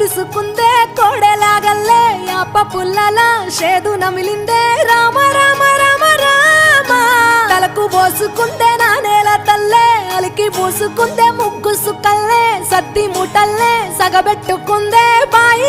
కరుసుకుందే కోడెలాగల్లే యాప పుల్లల షేదు నమిలిందే. రామ రామ రామ రామ. తలకు పోసుకుందే నా నేల తల్లే అలికి పూసుకుందే ముగ్గు సుక్కల్లే సత్తి ముటల్లే సగబెట్టుకుందే బాయి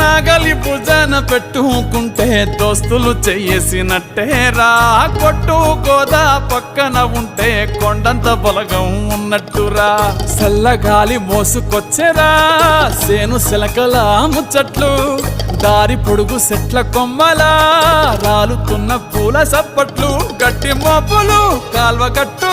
నాగలి భుజాన పెట్టుకుంటే దోస్తులు చేసినట్టే రా. కొట్టు గోదా పక్కన ఉంటే కొండంత బలగం ఉన్నట్టురా చల్లగాలి మోసుకొచ్చేరా సేను శిలకల ముచ్చట్లు దారి పొడుగు సెట్ల కొమ్మలా. రాలుతున్న పూల సప్పట్లు గట్టి మోపులు కాల్వ కట్టు